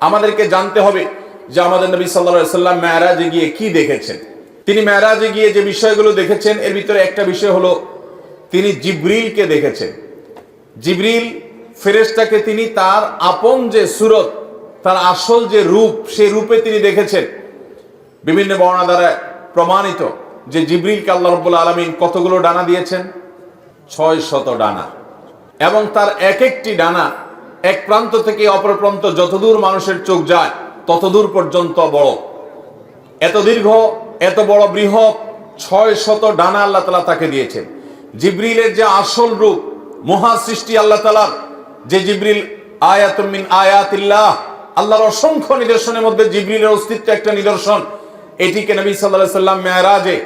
আমাদেরকে জানতে হবে যে আমাদের নবী সাল্লা সাল্লাম মেয়ারাজে গিয়ে কি দেখেছেন। তিনি মেয়ারাজে গিয়ে যে বিষয়গুলো দেখেছেন, এর ভিতরে একটা বিষয় হলো, তিনি জিব্রিলকে দেখেছেন। জিব্রিল ফেরেশতাকে তিনি তার আপন যে সুরত, তার আসল যে রূপ, সেই রূপে তিনি দেখেছেন। বিভিন্ন বর্ণা দ্বারা প্রমাণিত যে জিব্রিলকে আল্লাহ রব্বুল আলমিন কতগুলো ডানা দিয়েছেন? ছয় শত ডানা। এবং তার এক একটি ডানা এক প্রান্ত থেকে অপর প্রান্ত যতদূর মানুষের চোখ যায়, ততদূর পর্যন্ত বড়। এত দীর্ঘ, এত বড় বৃহৎ, ছয় শত ডানা আল্লাহ তালা তাকে দিয়েছেন। জিব্রিলের যে আসল রূপ, মহা সৃষ্টি আল্লাহ তালার, যে জিব্রিল আয়াতুমিন আয়াতিল্লাহ, আল্লাহর অসংখ্য নিদর্শনের মধ্যে জিব্রিলের অস্তিত্ব একটা নিদর্শন, এটিকে নবী সাল্লাহ সাল্লাম মেয়ারাজে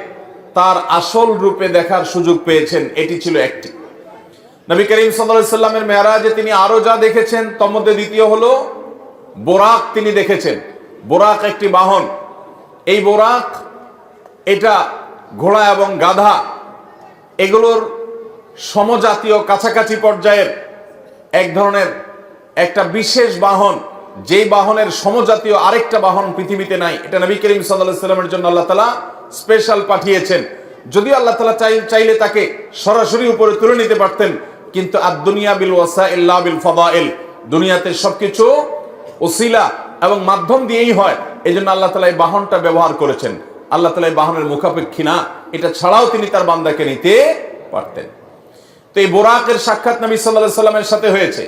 তার আসল রূপে দেখার সুযোগ পেয়েছেন। এটি ছিল একটি। নবী করিম সাল্লামের মেয়ারাজে তিনি আরও যা দেখেছেন, তার মধ্যে দ্বিতীয় হলো বোরাক তিনি দেখেছেন। বোরাক একটি বাহন। এই বোরাক, এটা ঘোড়া এবং গাধা, এগুলোর সমজাতীয় কাছাকাছি পর্যায়ের এক ধরনের একটা বিশেষ বাহন, যেই বাহনের সমজাতীয় আরেকটা বাহন পৃথিবীতে নাই। এটা নবী করিম সাল্লামের জন্য আল্লাহ তালা স্পেশাল পাঠিয়েছেন। যদি আল্লাহ তালা চাই চাইলে তাকে সরাসরি উপরে তুলে নিতে পারতেন কিন্তু আর দুনিয়া বিল ওয়াসা ইল্লা বিল ফদাইল। দুনিয়াতে সবকিছু ওসিলা এবং মাধ্যম দিয়েই হয়। এই জন্য আল্লাহ তালা এই বাহনটা ব্যবহার করেছেন। আল্লাহ তালা এই বাহনের মুখাপেক্ষী না। এটা ছাড়াও তিনি তার বান্দাকে নিতে পারতেন। তো এই বোরাকের সাক্ষাৎ নবী সাল্লাহ সাল্লামের সাথে হয়েছে।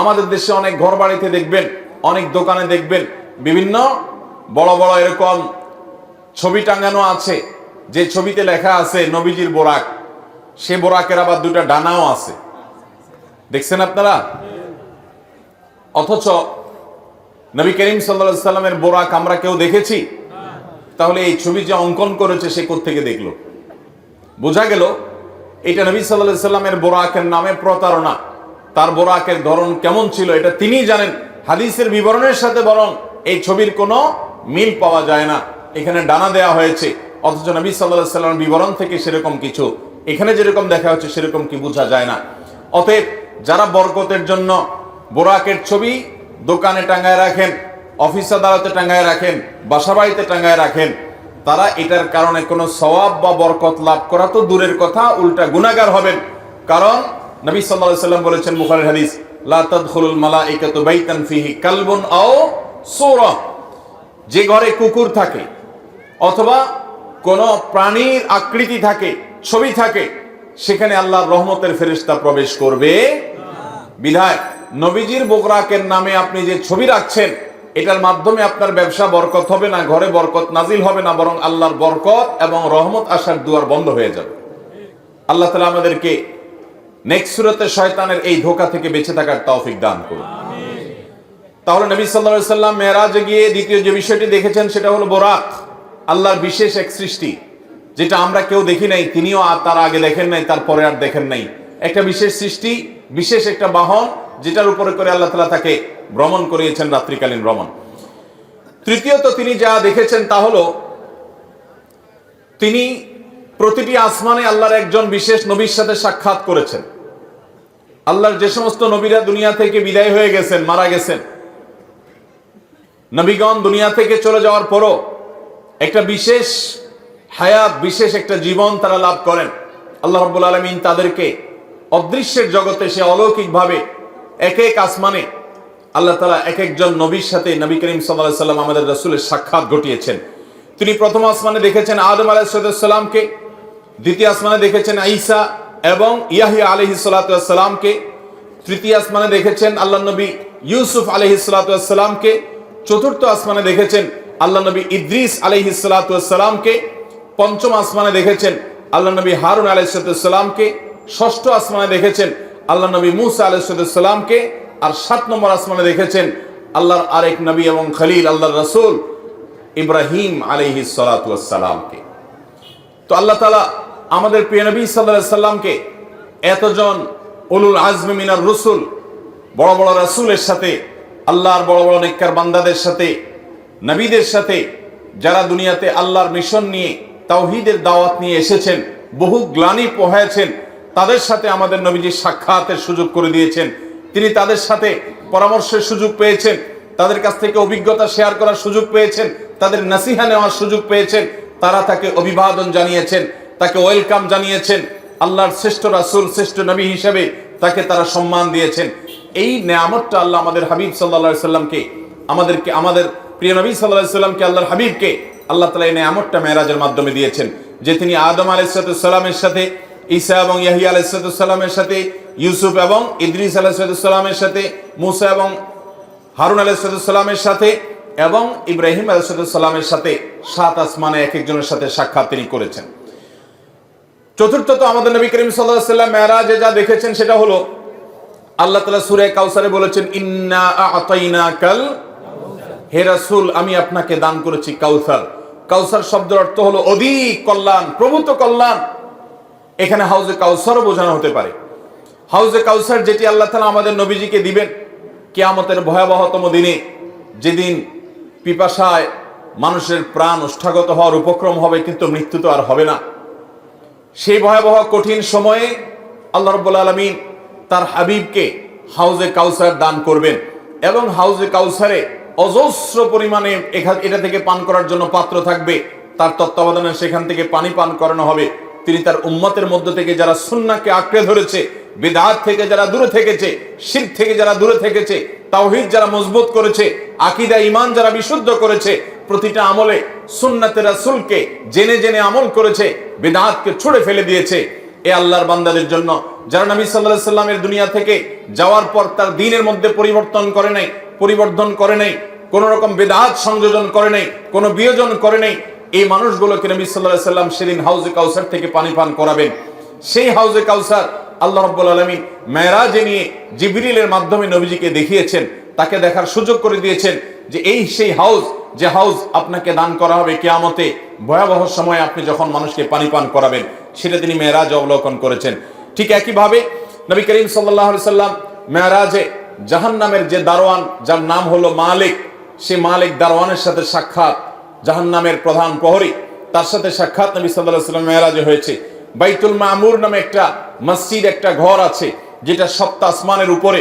আমাদের দেশে অনেক ঘর বাড়িতে দেখবেন, অনেক দোকানে দেখবেন, বিভিন্ন বড় বড় এরকম ছবি টাঙানো আছে। যে ছবিতে লেখা আছে, নবীজির বোরাক। সে বোরাকের আবার দুটা ডানাও আছে। দেখছেন আপনারা? অথচ নবী করিম সাল্লা সাল্লামের বোরাক আমরা কেউ দেখেছি? তাহলে এই ছবি যে অঙ্কন করেছে সে থেকে দেখল? বোঝা গেল, এটা নবী সাল্লাহ সাল্লামের বোরাকের নামে প্রতারণা। তার বোরাকের ধরন কেমন ছিল এটা তিনি জানেন। হাদিসের বিবরণের সাথে বরং এই ছবির কোনো মিল পাওয়া যায় না। এখানে ডানা দেয়া হয়েছে, অথচ নবী সাল্লাহ সাল্লামের বিবরণ থেকে সেরকম কিছু। এখানে যেরকম দেখা হচ্ছে সেরকম কি বোঝা যায় না। অতএব যারা বরকতের জন্য বোরাকের ছবি দোকানে টাঙ্গায় রাখেন, অফিস আদালতে টাঙ্গায় রাখেন, বাসা বাড়িতে টাঙ্গায় রাখেন, তারা এটার কারণে কোনো সওয়াব বা বরকত লাভ করা তো দূরের কথা, উল্টা গুণাগার হবেন। কারণ নবী আলাইহি সাল্লাম বলেছেন বুখারীর হাদিস যে ঘরে কুকুর থাকে অথবা কোন প্রাণীর আকৃতি থাকে, ছবি থাকে সেখানে আল্লাহর রহমতের ফেরেশতা প্রবেশ করবে। বিধায় নবীজির বোকরাকের নামে আপনি যে ছবি রাখছেন, এটার মাধ্যমে আপনার ব্যবসা বরকত হবে না, ঘরে বরকত নাজিল হবে না, বরং আল্লাহর বরকত এবং রহমত আসার দুয়ার বন্ধ হয়ে যাবে। আল্লাহ তালা আমাদেরকে নেক্সট সুরতে শয়তানের এই ধোকা থেকে বেঁচে থাকার তৌফিক দান করুন। তাহলে নবী সাল্লা সাল্লাম মেয়েরাজে গিয়ে দ্বিতীয় যে বিষয়টি দেখেছেন, সেটা হলো বোরাক আল্লাহর বিশেষ এক সৃষ্টি। যেটা আমরা কেউ দেখি নাই, তিনিও আর তার আগে দেখেন নাই, তারপরে আর দেখেন নাই। একটা বিশেষ সৃষ্টি, বিশেষ একটা বাহন, যেটার উপরে করে আল্লাহ তালা তাকে ভ্রমণ করিয়েছেন রাত্রিকালীন ভ্রমণ। তৃতীয়ত তিনি যা দেখেছেন তা হলো, তিনি প্রতিটি আসমানে আল্লাহর একজন বিশেষ নবীর সাথে সাক্ষাৎ করেছেন। আল্লাহর যে সমস্ত নবীরা দুনিয়া থেকে বিদায় হয়ে গেছেন, মারা গেছেন। নবীগণ দুনিয়া থেকে চলে যাওয়ার পরও একটা বিশেষ হায়াত বিশেষ একটা জীবন তারা লাভ করেন। আল্লাহ রব্বুল আলমিন তাদেরকে অদৃশ্যের জগতে সে অলৌকিকভাবে এক এক আসমানে আল্লাহ তালা এক একজন নবীর সাথে নবী করিম সাল্লাহ সাল্লাম আমাদের রসুলের সাক্ষাৎ ঘটিয়েছেন। তিনি প্রথম আসমানে দেখেছেন আদম আলাহিসাল্লামকে দ্বিতীয় আসমানে দেখেছেন আইসা এবং ইয়াহিয়া আলহি সাল্লাতামকে তৃতীয় আসমানে দেখেছেন আল্লাহ নবী ইউসুফ আলহি সাল্লাতামকে চতুর্থ আসমানে দেখেছেন আল্লাহ নবী ইদ্রিস আলহি সাল্লাতামকে পঞ্চম আসমানে দেখেছেন আল্লাহ নবী হারুন আলহিসাল্লামকে ষষ্ঠ আসমানে দেখেছেন আল্লাহ নবী মুসা আলহিসাল্লামকে আর সাত নম্বর আসমানে দেখেছেন আল্লাহর আরেক নবী এবং খলিল আল্লাহ রসুল ইব্রাহিম আলহি সালাতামকে তো আল্লাহ তালা আমাদের প্রিয় নবী সাল্লাহ সাল্লামকে এতজন উলুল আজমি মিনার রসুল, বড় বড় রসুলের সাথে, আল্লাহর বড় বড় নেককার বান্দাদের সাথে, নবীদের সাথে, যারা দুনিয়াতে আল্লাহর মিশন নিয়ে তাওহিদের দাওয়াত নিয়ে এসেছেন, বহু গ্লানি পোহায়ছেন, তাদের সাথে আমাদের নবীজি সাক্ষাতের সুযোগ করে দিয়েছেন। তিনি তাদের সাথে পরামর্শের সুযোগ পেয়েছেন, তাদের কাছ থেকে অভিজ্ঞতা শেয়ার করার সুযোগ পেয়েছেন, তাদের নাসিহা নেওয়ার সুযোগ পেয়েছেন, তারা তাকে অভিবাদন জানিয়েছেন, তাকে ওয়েলকাম জানিয়েছেন, আল্লাহর শ্রেষ্ঠ রাসুল, শ্রেষ্ঠ নবী হিসেবে তাকে তারা সম্মান দিয়েছেন। এই নেয়ামতটা আল্লাহ আমাদের হাবিব সাল্লাল্লাহু সাল্লামকে, আমাদেরকে, আমাদের প্রিয় নবী সাল্লাল্লাহু সাল্লামকে, আল্লাহর হাবিবকে আল্লাহ তালা এই নেয়ামতটা মেরাজের মাধ্যমে দিয়েছেন যে তিনি আদম আলাইসালামের সাথে, ঈসা এবং ইয়াহি আলাইসালামের সাথে, ইউসুফ এবং ইদ্রিস আলাইসালামের সাথে, মুসা এবং হারুন আলাইসালামের সাথে এবং ইব্রাহিম আলাইসালামের সাথে সাত আসমানে এক একজনের সাথে সাক্ষাৎ তিনি করেছেন। চতুর্থত আমাদের নবী করিম সাল্লাহ সাল্লাম মেয়ারাজে যা দেখেছেন সেটা হলো, আল্লাহ তালা সুরে কাউসারে বলেছেন, ইন্না আতাইনা কাল হে রাসূল, আমি আপনাকে দান করেছি কাউসার। কাউসার শব্দের অর্থ হলো অধিক কল্যাণ, প্রভূত কল্যাণ। এখানে হাউজে কাউসারও বোঝানো হতে পারে। হাউজে কাউসার যেটি আল্লাহ তালা আমাদের নবীজিকে দিবেন কেয়ামতের ভয়াবহতম দিনে, যেদিন পিপাসায় মানুষের প্রাণ ওষ্ঠাগত হওয়ার উপক্রম হবে, কিন্তু মৃত্যু তো আর হবে না। সেই ভয়াবহ কঠিন সময়ে আল্লাহ রব্বুল আলমিন তার হাবিবকে হাউজে কাউসার দান করবেন এবং হাউজে কাউসারে অজস্র পরিমাণে এটা থেকে পান করার জন্য পাত্র থাকবে। তার তত্ত্বাবধানে সেখান থেকে পানি পান করানো হবে। তিনি তার উম্মতের মধ্য থেকে যারা সুন্নাকে আঁকড়ে ধরেছে, বেদাত থেকে যারা দূরে থেকেছে, শির থেকে যারা দূরে থেকেছে, তাওহিদ যারা মজবুত করেছে, আকিদা ইমান যারা বিশুদ্ধ করেছে, প্রতিটা আমলে সুন্নাতে রাসূলকে জেনে জেনে আমল করেছে, বেদাতকে ছুড়ে ফেলে দিয়েছে। এ আল্লাহর বান্দাদের জন্য। যারা নবী সাল্লাল্লাহু সাল্লামের দুনিয়া থেকে যাওয়ার পর তার দিনের মধ্যে পরিবর্তন করে নাই পরিবর্তন করে নাই, কোন রকম বেদাত সংযোজন করে নাই, কোন বিয়োজন করে নাই, এই মানুষগুলোকে নবী সাল্লাল্লাহু সাল্লাম সেদিন হাউজে কাউসার থেকে পানি পান করাবেন। সেই হাউজে কাউসার আল্লাহ রাব্বুল আলামিন মেরাজে নিয়ে জিবরিলের মাধ্যমে নবীজিকে দেখিয়েছেন, তাকে দেখার সুযোগ করে দিয়েছেন। যে এই সেই হাউস, যে হাউস আপনাকে দান করা হবে কেয়ামতে, ভয়াবহ সময়ে আপনি যখন মানুষকে পানি পান করাবেন, সেটা তিনি মেয়েরাজ অবলোকন করেছেন। ঠিক একইভাবে নবী করিম সাল্লাহ সাল্লাম মেয়েরাজে জাহান নামের যে দারোয়ান, যার নাম হলো মালিক, সে মালিক দারোয়ানের সাথে সাক্ষাৎ জাহান নামের প্রধান প্রহরী, তার সাথে সাক্ষাৎ নবী সাল্লাহ সাল্লাম মেয়েরাজে হয়েছে। বাইতুল মামুর নামে একটা মসজিদ, একটা ঘর আছে, যেটা সপ্ত আসমানের উপরে,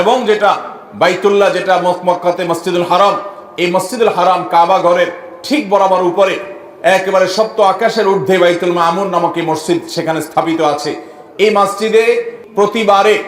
এবং যেটা বাইতুল্লাহ যেটা মক- মক্কাতে মসজিদুল হারাম, এই মসজিদুল হারাম কাবা ঘরের ঠিক বরাবর উপরে, একেবারে সপ্ত আকাশের ঊর্ধ্বে বাইতুল মামুর নামক এই মসজিদ সেখানে স্থাপিত আছে। এই মসজিদে প্রতিবারে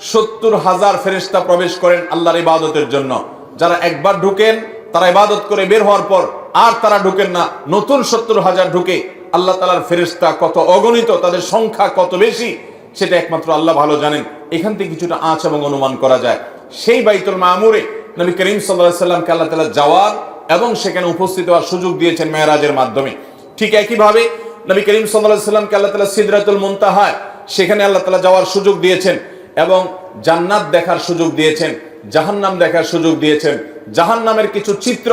সত্তর হাজার ফেরেশতা প্রবেশ করেন আল্লাহর ইবাদতের জন্য। যারা একবার ঢুকেন, তারা ইবাদত করে বের হওয়ার পর আর তারা ঢুকেন না। নতুন সত্তর হাজার ঢুকে আল্লাহ তালার ফেরেশতা কত অগণিত, তাদের সংখ্যা কত বেশি, সেটা একমাত্র আল্লাহ ভালো জানেন। এখান থেকে কিছুটা আঁচ এবং অনুমান করা যায়। সেই বাইতুল মামুরে নবী করিম সাল্লাহ সাল্লামকে আল্লাহ তালা যাওয়ার এবং সেখানে উপস্থিত হওয়ার সুযোগ দিয়েছেন মেয়েরাজের মাধ্যমে। ঠিক একইভাবে নবী করিম সাল্লাহ সাল্লামকে আল্লাহ তালা সিদরাতুল মুনতাহায় সেখানে আল্লাহ তালা যাওয়ার সুযোগ দিয়েছেন এবং জান্নাত দেখার সুযোগ দিয়েছেন, জাহান্নাম দেখার সুযোগ দিয়েছেন। জাহান্নামের কিছু চিত্র,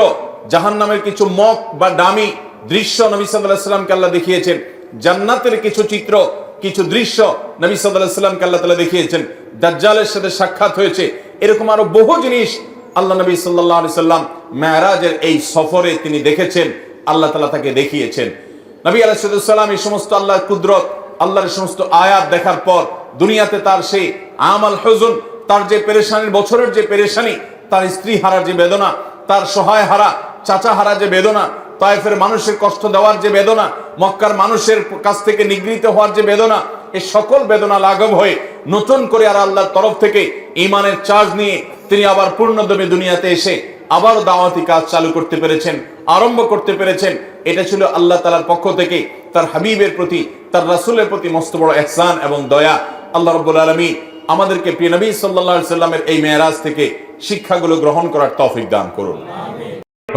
জাহান্নামের কিছু মক বা ডামি দৃশ্য নবী সাল্লাহ সাল্লামকে আল্লাহ দেখিয়েছেন। জান্নাতের কিছু চিত্র, কিছু দৃশ্য নবী সাল্লাহ সাল্লামকে আল্লাহ তালা দেখিয়েছেন। দাজ্জালের সাথে সাক্ষাৎ হয়েছে এরকম আরও বহু জিনিস আল্লাহ নবী সাল্লাহ সাল্লাম মেয়ারাজের এই সফরে তিনি দেখেছেন, আল্লাহ তালা তাকে দেখিয়েছেন। নবী আলাইসাল্লাম এই সমস্ত আল্লাহর কুদরত, আল্লাহর সমস্ত আয়াত দেখার পর দুনিয়াতে তার সেই আমাল হজুন, তার যে পেরেশানির বছরের যে পেরেশানি, তার স্ত্রী হারা যে বেদনা, তার সহায় হারা, চাচা হারা যে বেদনা তাইফের মানুষের কষ্ট দেওয়ার যে বেদনা, মক্কার মানুষের কাছ থেকে নিগৃহীত হওয়ার যে বেদনা এই সকল বেদনা লাঘব হয়ে নতুন করে আর আল্লাহর তরফ থেকে ইমানের চার্জ নিয়ে তিনি আবার পূর্ণদমে দুনিয়াতে এসে আবার দাওয়াতি কাজ চালু করতে পেরেছেন, আরম্ভ করতে পেরেছেন। এটা ছিল আল্লাহ তালার পক্ষ থেকে তার হাবিবের প্রতি, তার রাসূলের প্রতি মস্ত বড় এহসান এবং দয়া। আল্লাহ রব্বুল আলমী আমাদেরকে প্রিয় নবী সাল্লাল্লাহু সাল্লামের এই মেয়েরাজ থেকে শিক্ষাগুলো গ্রহণ করার তৌফিক দান করুন।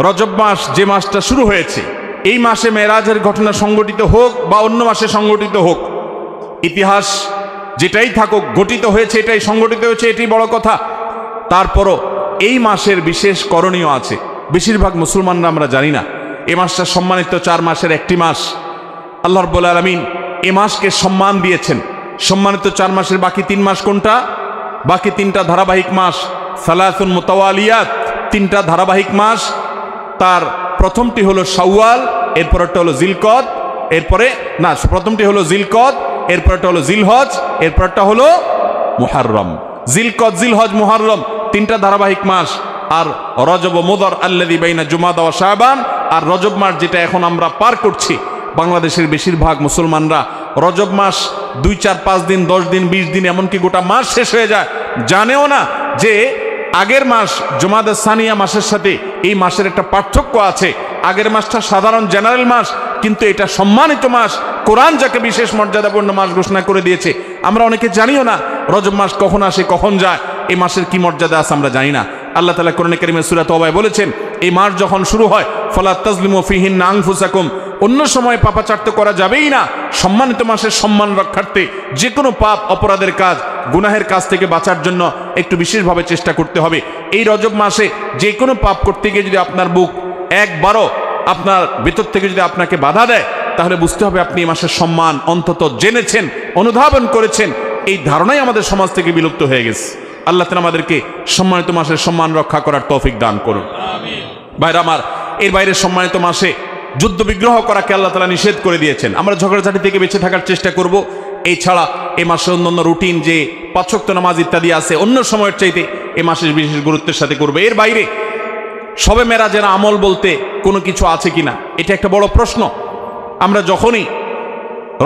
রজব মাস যে মাসটা শুরু হয়েছে, এই মাসে মেয়েরাজের ঘটনা সংগঠিত হোক বা অন্য মাসে সংগঠিত হোক, ইতিহাস যেটাই থাকুক, গঠিত হয়েছে, এটাই সংগঠিত হয়েছে, এটাই বড় কথা। তারপরও এই মাসের বিশেষ করণীয় আছে। বেশিরভাগ মুসলমানরা আমরা জানি না। এ মাসটা সম্মানিত চার মাসের একটি মাস। আল্লাহ রব্বুল আলমিন এ মাসকে সম্মান দিয়েছেন। সম্মানিত চার মাসের বাকি তিন মাস কোনটা? বাকি তিনটা ধারাবাহিক মাস, সালাসুন মোতাওয়ালিয়াত। তিনটা ধারাবাহিক মাস তার প্রথমটি হলো শাওয়াল, এরপরটা হলো জিলকদ, এরপরে, না, প্রথমটি হলো জিলকদ, এরপরটা হলো জিলহজ, এরপরটা হলো মুহাররম। জিলকদ, জিলহজ, মুহাররম, তিনটা ধারাবাহিক মাস। আর রজব মোদর আল্লাদি বাইনা জুমাদা শাহবান আর রজব মাস যেটা এখন আমরা পার করছি, বাংলাদেশের বেশিরভাগ মুসলমানরা, রজব মাস দুই, চার, পাঁচ দিন, দশ দিন, বিশ দিন, এমনকি গোটা মাস শেষ হয়ে যায়। জানেও না যে আগের মাস জুমাদা সানিয়া মাসের সাথে এই মাসের একটা পার্থক্য আছে। আগের মাসটা সাধারণ জেনারেল মাস, কিন্তু এটা সম্মানিত মাস। কোরআন যাকে বিশেষ মর্যাদাপূর্ণ মাস ঘোষণা করে দিয়েছে, আমরা অনেকে জানিও না রজব মাস কখন আসে, কখন যায়, এই মাসের কি মর্যাদা আছে আমরা জানি না। আল্লাহ তালা কোরআন করিমের সুরাত অবায় বলেছেন, এই মাস যখন শুরু হয়, ফলা তাজলিম ফিহিন নাং ফুসাকুম অন্য সময় পাপাচার্য করা যাবেই না। সম্মানিত মাসের সম্মান রক্ষার্থে যে কোনো পাপ অপরাধের কাজ গুনাহের কাজ থেকে বাঁচার জন্য একটু বিশেষভাবে চেষ্টা করতে হবে। এই রজব মাসে যে কোনো পাপ করতে গিয়ে যদি আপনার বুক একবারও আপনার ভেতর থেকে যদি আপনাকে বাধা দেয় তাহলে বুঝতে হবে আপনি এই মাসের সম্মান অন্তত জেনেছেন অনুধাবন করেছেন। এই ধারণাই আমাদের সমাজ থেকে বিলুপ্ত হয়ে গেছে। আল্লাহ তালা আমাদেরকে সম্মানিত মাসের সম্মান রক্ষা করার তৌফিক দান করুন। ভাইরা আমার এর বাইরে সম্মানিত মাসে যুদ্ধ বিগ্রহ করাকে আল্লাহ তালা নিষেধ করে দিয়েছেন। আমরা ঝগড়াঝাটি থেকে বেঁচে থাকার চেষ্টা করব। এই ছাড়া এই মাসে অন্যান্য রুটিন যে পাঁচক্ত নামাজ ইত্যাদি আছে, অন্য সময়ের চাইতে এ মাসের বিশেষ গুরুত্বের সাথে করবে। এর বাইরে, সবে মেরাজের আমল বলতে কোনো কিছু আছে কিনা, এটা একটা বড় প্রশ্ন। আমরা যখনই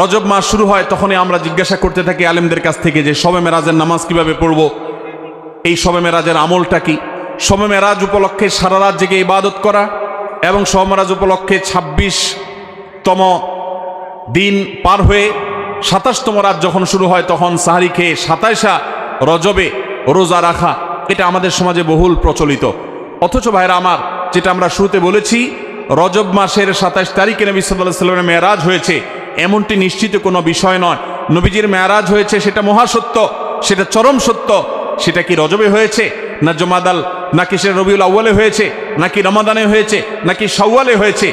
রজব মাস শুরু হয়, তখনই আমরা জিজ্ঞাসা করতে থাকি আলেমদের কাছ থেকে যে, সবে মেরাজের নামাজ কীভাবে পড়ব? এই সবে মেরাজের আমলটা কি? সবে মেরাজ উপলক্ষে সারা রাত জেগে ইবাদত করা এবং সবে মেরাজ উপলক্ষে ছাব্বিশতম দিন পার হয়ে সাতাশতম রাত যখন শুরু হয়, তখন সাহারি খেয়ে সাতাইশা রজবে রোজা রাখা। এটা আমাদের সমাজে বহুল প্রচলিত। অথচ ভাইরা আমার, যেটা আমরা শুরুতে বলেছি, রজব মাসের সাতাশ তারিখে নবী সাল্লাহ সাল্লামের মেয়ারাজ হয়েছে। এমনটি নিশ্চিত কোনো বিষয় নয়। নবীজির মেয়ারাজ হয়েছে, সেটা মহাসত্য, সেটা চরম সত্য, সেটা কি রজবে হয়েছে? না জমাদাল নাকি সে রবিউল আউ্বালে হয়েছে, নাকি রমাদানে হয়েছে, নাকি সাউয়ালে হয়েছে?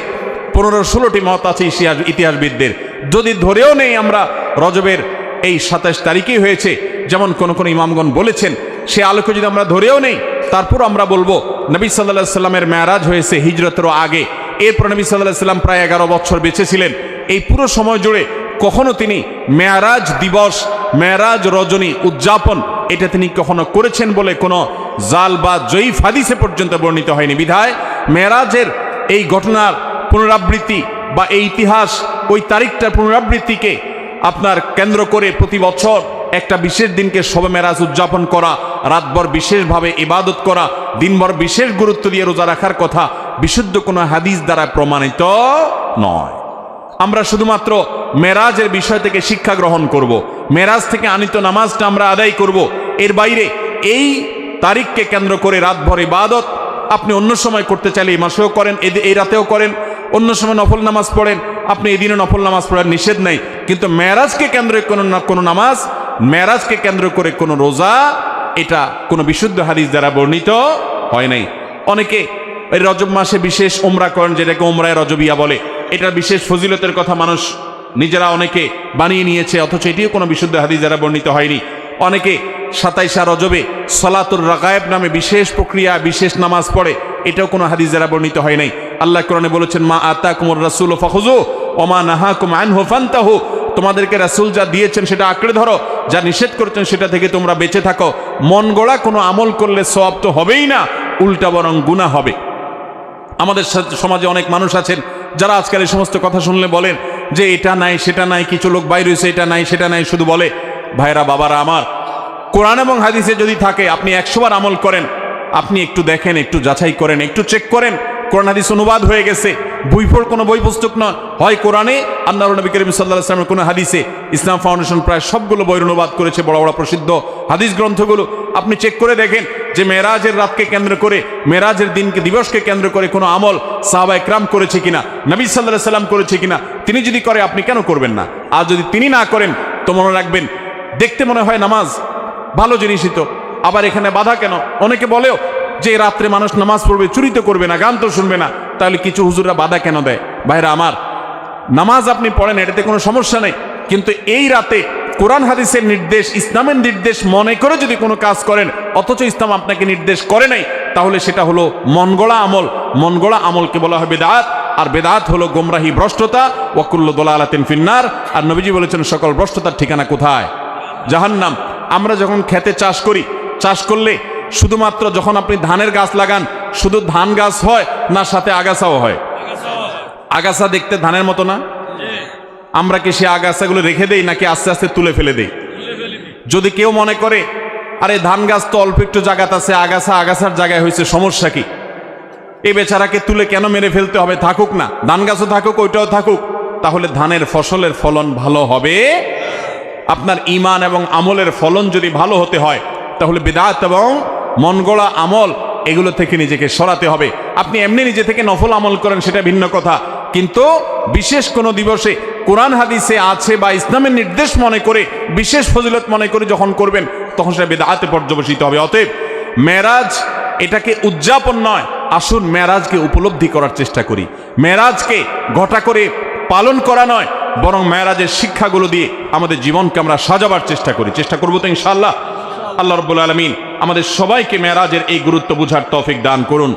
পনেরো, ষোলোটি মত আছে ইতিহাস, ইতিহাসবিদদের। যদি ধরেও নেই আমরা, রজবের এই সাতাশ তারিখেই হয়েছে, যেমন কোন কোন ইমামগণ বলেছেন, সে আলোকে যদি আমরা ধরেও নেই তারপর আমরা বলব, নবী সাল্লাহ সাল্লামের মেয়ারাজ হয়েছে হিজরতেরও আগে। এরপর নবী সাল্লাহ সাল্লাম প্রায় এগারো বছর বেঁচে ছিলেন। এই পুরো সময় জুড়ে কখনো তিনি মেয়ারাজ দিবস, মেয়ারাজ রজনী উদযাপন, এটা তিনি কখনো করেছেন বলে কোনো জাল বা জয়ীফ হাদিসে পর্যন্ত বর্ণিত হয়নি বিধায় মেয়ারাজের এই ঘটনার পুনরাবৃত্তি বা এই ইতিহাস ওই তারিখটার পুনরাবৃত্তিকে আপনার কেন্দ্র করে প্রতি বছর একটা বিশেষ দিনকে শবে মেরাজ উদযাপন করা, রাতভর বিশেষভাবে ইবাদত করা, দিনভর বিশেষ গুরুত্ব দিয়ে রোজা রাখার কথা বিশুদ্ধ কোনো হাদিস দ্বারা প্রমাণিত নয় আমরা শুধুমাত্র মেরাজের বিষয় থেকে শিক্ষা গ্রহণ করব। মেরাজ থেকে আনিত নামাজটা আমরা আদায় করব। এর বাইরে এই তারিখকে কেন্দ্র করে রাতভর ইবাদত। আপনি অন্য সময় করতে চাইলে এই মাসেও করেন এই রাতেও করেন। অন্য সময় নফল নামাজ পড়েন। আপনি এদিনও নফল নামাজ পড়ার নিষেধ নাই। কিন্তু মেরাজকে কেন্দ্র কোনো না- কোনো নামাজ মেরাজকে কেন্দ্র করে কোনো রোজা, এটা কোনো বিশুদ্ধ হাদিস দ্বারা বর্ণিত হয় নাই। অনেকে এই রজব মাসে বিশেষ ওমরা করেন, যেটাকে ওমরায় রজবিয়া বলে। এটার বিশেষ ফজিলতের কথা মানুষ নিজেরা অনেকে বানিয়ে নিয়েছে, অথচ এটিও কোনো বিশুদ্ধ হাদিস দ্বারা বর্ণিত হয়নি। অনেকে সাতাইশা রজবে সলাতুর রাগায়েব নামে বিশেষ প্রক্রিয়া, বিশেষ নামাজ পড়ে। এটাও কোনো হাদিস দ্বারা বর্ণিত হয় নাই। আল্লাহ কোরআনে বলেছেন, মা আতা কুমর রাসুল ফাখুজু ওমা নাহা কুম আন হোফান্তাহু তোমাদেরকে রাসুল যা দিয়েছেন সেটা আঁকড়ে ধরো, যা নিষেধ করছেন সেটা থেকে তোমরা বেঁচে থাকো। মন গড়া কোনো আমল করলে সব তো হবেই না, উল্টা বরং গুণা হবে। আমাদের সমাজে অনেক মানুষ আছেন, যারা আজকাল এই সমস্ত কথা শুনলে বলেন যে এটা নাই, সেটা নাই, কিছু লোক বাইরে হয়েছে, এটা নাই, সেটা নাই, শুধু বলে। ভাইরা, বাবারা আমার, কোরআন এবং হাদিসে যদি থাকে, আপনি একশোবার আমল করেন, আপনি একটু দেখেন, একটু যাচাই করেন, একটু চেক করেন, কোরআন হাদিস অনুবাদ হয়ে গেছে, বইফোর কোনো বই পুস্তক নয়। হয় কোরআনে আল্লাহ নবী করিম সাল্লাহ ইসলামের কোনো হাদিসে, ইসলাম ফাউন্ডেশন প্রায় সবগুলো বইয়ের অনুবাদ করেছে, বড় বড় প্রসিদ্ধ হাদিস গ্রন্থগুলো। আপনি চেক করে দেখেন যে মেরাজের রাতকে কেন্দ্র করে মেরাজের দিনকে, দিবসকে কেন্দ্র করে কোনো আমল সাহাবা একরাম করেছে কিনা, নবী সাল্লাহ সাল্লাম করেছে কিনা, তিনি যদি করে, আপনি কেন করবেন না? আর যদি তিনি না করেন, তো মনে রাখবেন দেখতে মনে হয় নামাজ ভালো জিনিসই তো। আবার এখানে বাধা কেন? অনেকে বলেও যে রাত্রে মানুষ নামাজ পড়বে চুরি তো করবে না, গান তো শুনবে না। তাহলে কিছু হুজুররা বাধা কেন দেয়? ভাইরা আমার, নামাজ আপনি পড়েন, এটাতে কোনো সমস্যা নেই। কিন্তু এই রাতে কোরআন হাদিসের নির্দেশ, ইসলামের নির্দেশ মনে করে যদি কোনো কাজ করেন, অথচ ইসলাম আপনাকে নির্দেশ করে নাই, তাহলে সেটা হলো মনগড়া আমল। মনগড়া আমলকে বলা হয় বেদাত, আর বেদাত হলো গোমরাহি ভ্রষ্টতা ওয়াকুল্ল দোলা আলাতিন ফিন্নার। আর নবীজি বলেছেন, সকল ভ্রষ্টতার ঠিকানা কোথায়? জাহান্নাম। আমরা যখন খেতে চাষ করি, চাষ করলে শুধুমাত্র যখন আপনি ধানের গাছ লাগান, শুধু ধান গাছ হয় না, সাথে আগাছাও হয়। আগাছা দেখতে ধানের মতো না? আমরা কি সে আগাছাগুলো রেখে দেই, নাকি আস্তে আস্তে তুলে ফেলে দেই? যদি কেউ মনে করে, আরে, ধান গাছ তো অল্প একটু জায়গাতে আছে, আগাছা, আগাছার জায়গায় হয়েছে, সমস্যা কি? এই বেচারাকে তুলে কেন মেরে ফেলতে হবে? থাকুক না। ধান গাছও থাকুক, ওইটাও থাকুক। তাহলে ধানের ফসলের ফলন ভালো হবে? আপনার ইমান এবং আমলের ফলন যদি ভালো হতে হয়, তাহলে বেদাত এবং মনগড়া আমল এগুলো থেকে নিজেকে সরাতে হবে। আপনি এমনি নিজে থেকে নফল আমল করেন, সেটা ভিন্ন কথা। কিন্তু বিশেষ কোনো দিবসে কোরআন হাদিসে আছে বা ইসলামের নির্দেশ মনে করে, বিশেষ ফজিলত মনে করে যখন করবেন, তখন সেটা বেদাতে পর্যবসিত হবে। অতএব মেরাজ এটাকে উদযাপন নয়, আসুন মেরাজকে উপলব্ধি করার চেষ্টা করি। মেরাজকে ঘটা করে পালন করা নয় বরং মেয়েরাজের শিক্ষাগুলো দিয়ে আমাদের জীবনকে আমরা সাজাবার চেষ্টা করি। চেষ্টা করব তো ইনশাল্লাহ আল্লাহ রব্বুল আলমিন আমাদের সবাইকে মেয়েরাজের এই গুরুত্ব বুঝার তফিক দান করুন।